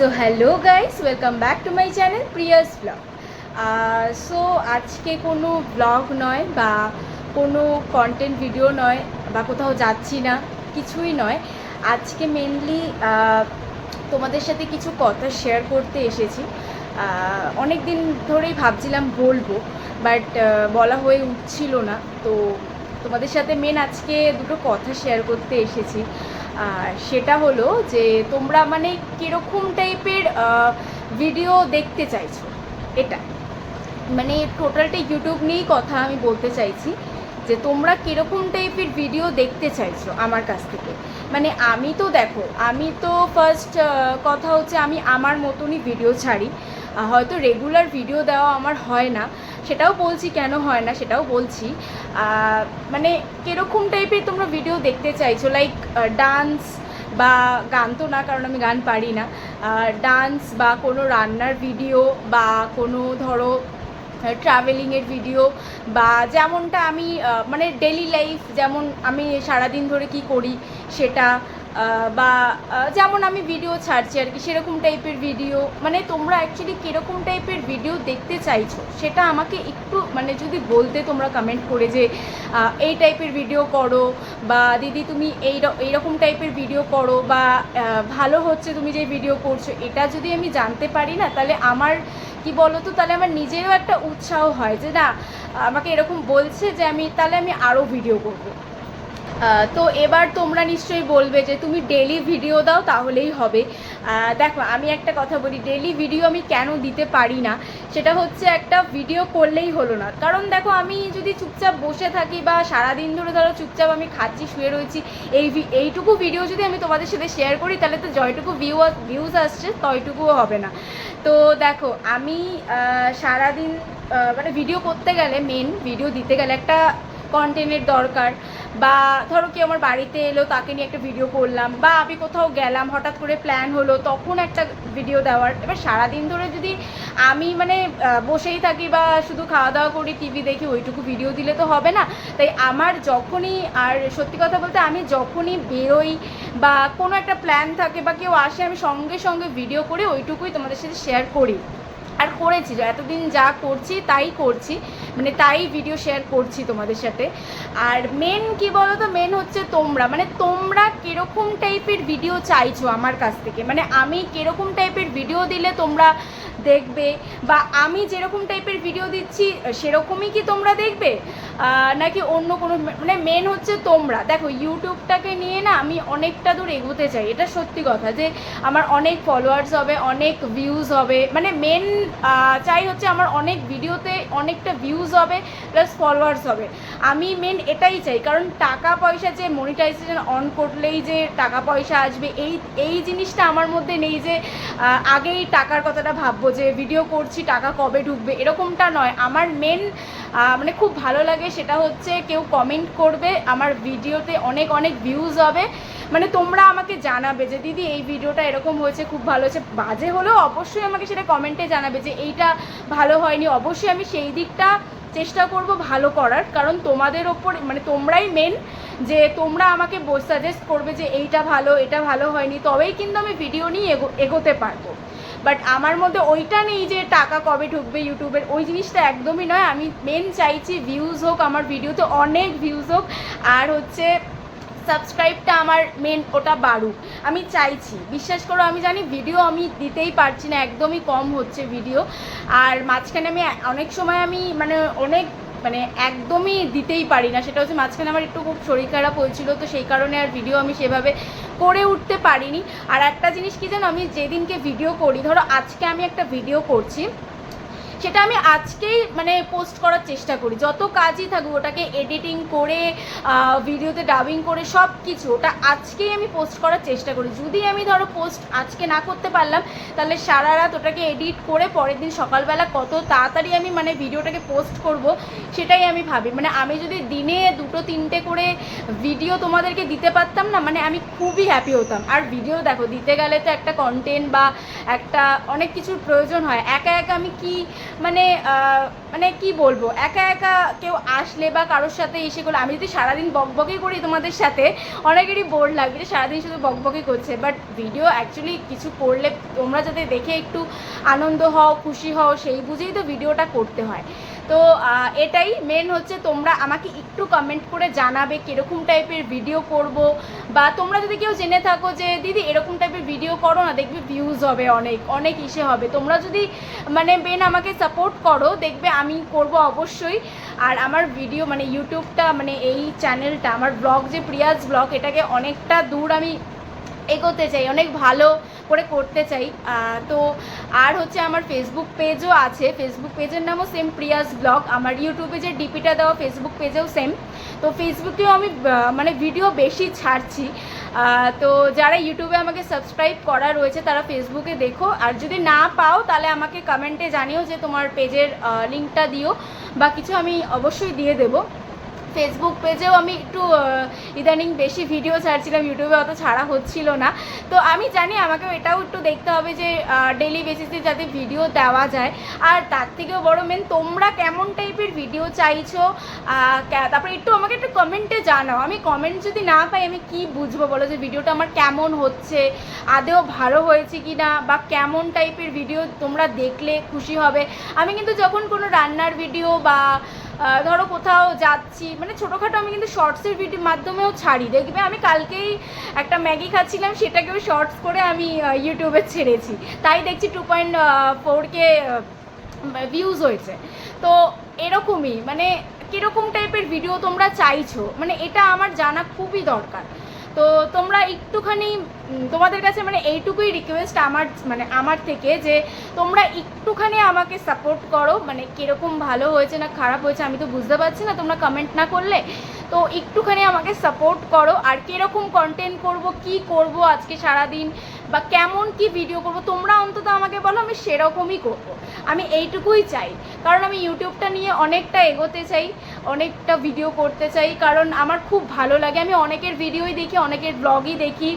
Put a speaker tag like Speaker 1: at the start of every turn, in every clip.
Speaker 1: So hello guys welcome back to my channel Priya's vlog so আজকে কোনো blog নয় বা কোনো কন্টেন্ট ভিডিও নয় বা কোথাও যাচ্ছি না, কিছুই নয়। আজকে মেনলি তোমাদের সাথে কিছু কথা শেয়ার করতে এসেছি। অনেক দিন ধরেই ভাবছিলাম বলব বাট বলা হয়ে উঠছিল না। তো তোমাদের সাথে মেন আজকে দুটো কথা শেয়ার করতে এসেছি। সেটা হলো যে তোমরা মানে কীরকম টাইপের ভিডিও দেখতে চাইছো? এটা। মানে টোটালটা ইউটিউব নিয়েই কথা আমি বলতে চাইছি যে তোমরা কীরকম টাইপের ভিডিও দেখতে চাইছো আমার কাছ থেকে? মানে আমি তো দেখো, আমি তো ফার্স্ট কথা হচ্ছে আমি আমার মতনই ভিডিও ছাড়ি। হয়তো রেগুলার ভিডিও দেওয়া আমার হয় না। সেটাও বলছি, কেন হয় না সেটাও বলছি। মানে কীরকম টাইপের তোমরা ভিডিও দেখতে চাইছো? লাইক ডান্স বা গান তো না, কারণ আমি গান পারি না। ডান্স বা কোনো রান্নার ভিডিও বা কোনো ধরো ট্রাভেলিংয়ের ভিডিও বা যেমনটা আমি মানে ডেলি লাইফ যেমন আমি সারাদিন ধরে কি করি সেটা বা যেমন আমি ভিডিও ছাড়ছি আর কি, সেরকম টাইপের ভিডিও মানে তোমরা অ্যাকচুয়ালি কীরকম টাইপের ভিডিও দেখতে চাইছো? সেটা আমাকে একটু মানে যদি বলতে তোমরা কমেন্ট করে যে এই টাইপের ভিডিও করো, বা দিদি তুমি এই এইরকম টাইপের ভিডিও করো, বা ভালো হচ্ছে তুমি যে ভিডিও করছ, এটা যদি আমি জানতে পারি না, তাহলে আমার, কি বলো তো তাহলে আমার নিজেরও একটা উৎসাহ হয় যে, না, আমাকে এরকম বলছে যে আমি, তাহলে আমি আরও ভিডিও করব। তো এবার তোমরা নিশ্চয়ই বলবে যে তুমি ডেলি ভিডিও দাও, তাহলেই হবে। দেখো, আমি একটা কথা বলি ডেলি ভিডিও আমি কেন দিতে পারি না? সেটা হচ্ছে একটা ভিডিও করলেই হলো না। কারণ দেখো, আমি যদি চুপচাপ বসে থাকি বা সারাদিন ধরে ধরো চুপচাপ আমি খাচ্ছি, শুয়ে রয়েছি, এই এইটুকু ভিডিও যদি আমি তোমাদের সাথে শেয়ার করি, তাহলে তো জয়টুকু ভিউ ভিউজ আসছে তয়টুকুও হবে না। তো দেখো, আমি সারাদিন মানে ভিডিও করতে গেলে মেন ভিডিও দিতে গেলে একটা কন্টেন্টের দরকার। বা ধরো কি আমার বাড়িতে এলো, তাকে নিয়ে একটা ভিডিও করলাম, বা আমি কোথাও গেলাম, হঠাৎ করে প্ল্যান হলো, তখন একটা ভিডিও দেওয়ার। এবার সারাদিন ধরে যদি আমি মানে বসেই থাকি বা শুধু খাওয়া দাওয়া করি টিভি দেখি, ওইটুকু ভিডিও দিলে তো হবে না। তাই আমার যখনই, আর সত্যি কথা বলতে আমি যখনই বেরোই বা কোনো একটা প্ল্যান থাকে বা কেউ আসে, আমি সঙ্গে সঙ্গে ভিডিও করে ওইটুকুই তোমাদের সাথে শেয়ার করি। আর করেছি, এতদিন যা করছি তাই করছি মানে তাই ভিডিও শেয়ার করছি তোমাদের সাথে। আর মেন কি বলো তো মেন হচ্ছে তোমরা মানে তোমরা কীরকম টাইপের ভিডিও চাইছো আমার কাছ থেকে? মানে আমি কীরকম টাইপের ভিডিও দিলে তোমরা দেখবে, বা আমি যেরকম টাইপের ভিডিও দিচ্ছি, সেরকমই কি তোমরা দেখবে? নাকি অন্য কোনো মানে মেন হচ্ছে তোমরা। দেখো ইউটিউবটাকে নিয়ে না আমি অনেকটা দূর এগোতে চাই। এটা সত্যি কথা যে, আমার অনেক ফলোয়ার্স হবে, অনেক ভিউজ হবে। মানে মেন চাই হচ্ছে আমার অনেক ভিডিওতে অনেকটা ভিউজ হবে প্লাস ফলোয়ার্স হবে। আমি মেন এটাই চাই, কারণ টাকা পয়সা যে মনিটাইজেশন অন করলেই যে টাকা পয়সা আসবে, এই এই জিনিসটা আমার মধ্যে নেই যে আগেই টাকার কথাটা ভাববো যে ভিডিও করছি, টাকা কবে ঢুকবে, এরকমটা নয়। আমার মেন মানে খুব ভালো লাগে সেটা হচ্ছে কেউ কমেন্ট করবে, আমার ভিডিওতে অনেক অনেক ভিউজ হবে। মানে তোমরা আমাকে জানাবে যে, দিদি, এই ভিডিওটা এরকম হয়েছে, খুব ভালো হয়েছে। বাজে হলেও অবশ্যই আমাকে সেটা কমেন্টে জানাবে যে এইটা ভালো হয়নি, অবশ্যই আমি সেই দিকটা চেষ্টা করব ভালো করার। কারণ তোমাদের ওপর মানে তোমরাই মেন যে তোমরা আমাকে সাজেস্ট করবে যে এইটা ভালো, এটা ভালো হয়নি, তবেই কিন্তু আমি ভিডিও নিয়ে এগো, এগোতে পারব। বাট আমার মধ্যে ওইটা নেই যে টাকা কবে ঢুকবে ইউটিউবের ওই জিনিসটা একদমই নয়। আমি মেন চাইছি ভিউজ হোক, আমার ভিডিওতে অনেক ভিউজ হোক, আর হচ্ছে সাবস্ক্রাইবটা আমার মেন ওটা বাড়ুক। আমি চাইছি, বিশ্বাস করো, আমি জানি ভিডিও আমি দিতেই পারছি না, একদমই কম হচ্ছে ভিডিও আর মাঝখানে আমি অনেক সময় আমি মানে অনেক মানে একদমই দিতেই পারি না। সেটা হচ্ছে মাঝখানে আমার একটু খুব শরীর খারাপ হয়েছিল, তো সেই কারণে আর ভিডিও আমি সেভাবে করে উঠতে পারিনি। আর একটা জিনিস কি জানো, আমি যেদিনকে ভিডিও করি, ধরো আজকে আমি একটা ভিডিও করছি সেটা আমি আজকেই মানে পোস্ট করার চেষ্টা করি। যত কাজই থাকুক, ওটাকে এডিটিং করে ভিডিওতে ডাবিং করে সব কিছু ওটা আজকেই আমি পোস্ট করার চেষ্টা করি। যদি আমি ধরো পোস্ট আজকে না করতে পারলাম, তাহলে সারা রাত ওটাকে এডিট করে পরের দিন সকালবেলা কত তাড়াতাড়ি আমি মানে ভিডিওটাকে পোস্ট করব, সেটাই আমি ভাবি। মানে আমি যদি দিনে দুটো, তিনটে করে ভিডিও তোমাদেরকে দিতে পারতাম না মানে আমি খুবই হ্যাপি হতাম। আর ভিডিও দেখো, দিতে গেলে তো একটা কন্টেন্ট বা একটা অনেক কিছুর প্রয়োজন হয়। একা একা আমি কি মানে মানে কি বলব, একা একা কেউ আসলে বা কারোর সাথে এসে করলে, আমি যদি সারাদিন বকবকি করি তোমাদের সাথে, অনেকেরই বোর লাগবে যে সারাদিন শুধু বকবকি করছে বাট ভিডিও অ্যাকচুয়ালি কিছু করলে তোমরা যাতে দেখে একটু আনন্দ হও, খুশি হও, সেই বুঝেই তো ভিডিওটা করতে হয়। তো এটাই মেন হচ্ছে তোমরা আমাকে একটু কমেন্ট করে জানাবে কীরকম টাইপের ভিডিও করব বা তোমরা যদি কেউ জেনে থাকো যে, দিদি, এরকম টাইপের ভিডিও করো না, দেখবে ভিউজ হবে অনেক অনেক ইসে হবে। তোমরা যদি মানে মেন আমাকে সাপোর্ট করো, দেখবে আমি করব অবশ্যই। আর আমার ভিডিও মানে ইউটিউবটা মানে এই চ্যানেলটা আমার ব্লগ যে প্রিয়াজ ব্লগ এটাকে অনেকটা দূর আমি এগোতে চাই, অনেক ভালো করে করতে চাই। তো আর হচ্ছে আমার ফেসবুক পেজও আছে। ফেসবুক পেজের নামও সেম প্রিয়াস ব্লগ আমার ইউটিউবে যে ডিপিটা দেওয়া ফেসবুক পেজেও সেম তো ফেসবুকেও আমি মানে ভিডিও বেশি ছাড়ছি। তো যারা ইউটিউবে আমাকে সাবস্ক্রাইব করা রয়েছে, তারা ফেসবুকে দেখো। আর যদি না পাও, তাহলে আমাকে কমেন্টে জানিও যে তোমার পেজের লিঙ্কটা দিও। বা কিছু আমি অবশ্যই দিয়ে দেবো। ফেসবুক পেজেও আমি একটু ইদানিং বেশি ভিডিও ছাড়ছিলাম ইউটিউবে অত ছাড়া হচ্ছিল না। তো আমি জানি আমাকে এটাও একটু দেখতে হবে যে ডেলি বেসিসে যাতে ভিডিও দেওয়া যায়। আর তার থেকেও বড় মেন তোমরা কেমন টাইপের ভিডিও চাইছো? তারপরে একটু আমাকে একটু কমেন্টে জানাও। আমি কমেন্ট যদি না পাই, আমি কি বুঝব? বলো যে ভিডিওটা আমার কেমন হচ্ছে? আদেও ভালো হয়েছে কি না বা কেমন টাইপের ভিডিও তোমরা দেখলে খুশি হবে? আমি কিন্তু যখন কোনো রান্নার ভিডিও বা ধরো কোথাও যাচ্ছি মানে ছোটোখাটো আমি কিন্তু শর্টসের ভিডিও মাধ্যমেও ছাড়ি। দেখবে আমি কালকেই একটা ম্যাগি খাচ্ছিলাম, সেটাকেও শর্টস করে আমি ইউটিউবে ছেড়েছি। তাই দেখছি two point four K views হয়েছে। তো এরকমই মানে কীরকম টাইপের ভিডিও তোমরা চাইছো? মানে এটা আমার জানা খুবই দরকার। তো তোমরা একটুখানি তোমাদের কাছে মানে এইটুকুই রিকোয়েস্ট আমার মানে আমার থেকে যে তোমরা একটুখানি আমাকে সাপোর্ট করো মানে কীরকম ভালো হয়েছে না খারাপ হয়েছে আমি তো বুঝতে পারছি না, তোমরা কমেন্ট না করলে। তো একটুখানি আমাকে সাপোর্ট করো, আর কীরকম কন্টেন্ট করব, কি করব আজকে সারাদিন, বা কেমন কি ভিডিও করব, তোমরা অন্তত আমাকে বলো, আমি সেরকমই করব। আমি এইটুকুই চাই। কারণ আমি ইউটিউবটা নিয়ে অনেকটা এগোতে চাই। অনেকটা ভিডিও করতে চাই, কারণ আমার খুব ভালো লাগে। আমি অনেকের ভিডিওই দেখি, অনেকের ব্লগই দেখি।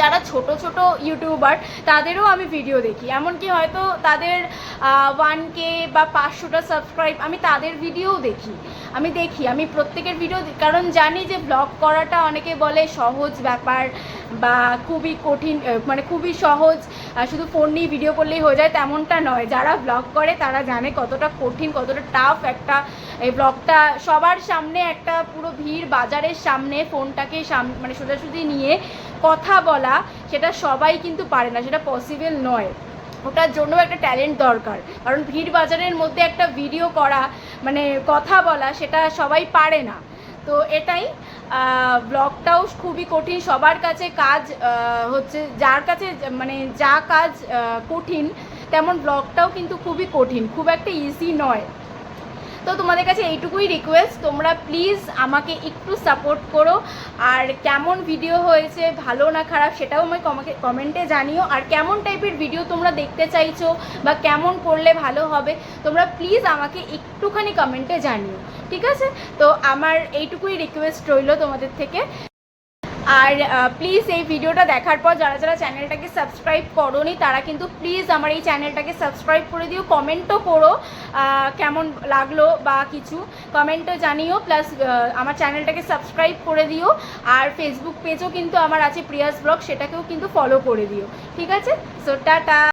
Speaker 1: যারা ছোট ছোট ইউটিউবার তাদেরও আমি ভিডিও দেখি। এমনকি হয়তো তাদের ওয়ান কে বা পাঁচশোটা সাবস্ক্রাইব আমি তাদের ভিডিও দেখি। আমি দেখি, আমি প্রত্যেকের ভিডিও কারণ জানি যে ব্লগ করাটা অনেকে বলে সহজ ব্যাপার বা খুবই কঠিন মানে খুবই সহজ। শুধু ফোন নিয়ে ভিডিও করলেই হয়ে যায়, তেমনটা নয়। যারা ব্লগ করে, তারা জানে কতটা কঠিন, কতটা টাফ একটা, এই ব্লগটা সবার সামনে একটা পুরো ভিড় বাজারের সামনে ফোনটাকে সাম মানে সোজাসুজি নিয়ে কথা বলা। সেটা সবাই কিন্তু পারে না, সেটা পসিবল নয়। ওটার জন্য একটা ট্যালেন্ট দরকার। কারণ ভিড় বাজারের মধ্যে একটা ভিডিও করা মানে কথা বলা, সেটা সবাই পারে না। তো এটাই ব্লগটাও খুবই কঠিন, সবার কাছে কাজ হচ্ছে যার কাছে মানে যা কাজ কঠিন, তেমন ব্লগটাও কিন্তু খুবই কঠিন, খুব একটা ইজি নয়। তো তোমাদের কাছে এইটুকুই রিকোয়েস্ট তোমরা প্লিজ আমাকে একটু সাপোর্ট করো। আর কেমন ভিডিও হয়েছে, ভালো না খারাপ, সেটাও আমি কমেন্টে জানিও। আর কেমন টাইপের ভিডিও তোমরা দেখতে চাইছো বা কেমন করলে ভালো হবে, তোমরা প্লিজ আমাকে একটুখানি কমেন্টে জানিও। ঠিক আছে? তো আমার এইটুকুই রিকোয়েস্ট রইল তোমাদের থেকে। আর প্লিজ এই ভিডিওটা দেখার পর যারা যারা চ্যানেলটাকে সাবস্ক্রাইব করোনি, তারা কিন্তু প্লিজ আমার এই চ্যানেলটাকে সাবস্ক্রাইব করে দিও। কমেন্টও করো কেমন লাগল বা কিছু। কমেন্টও জানিও প্লাস আমার চ্যানেলটাকে সাবস্ক্রাইব করে দিও। আর ফেসবুক পেজও কিন্তু আমার আছে প্রিয়াস ব্লগ, সেটাকেও কিন্তু ফলো করে দিও। ঠিক আছে? So tata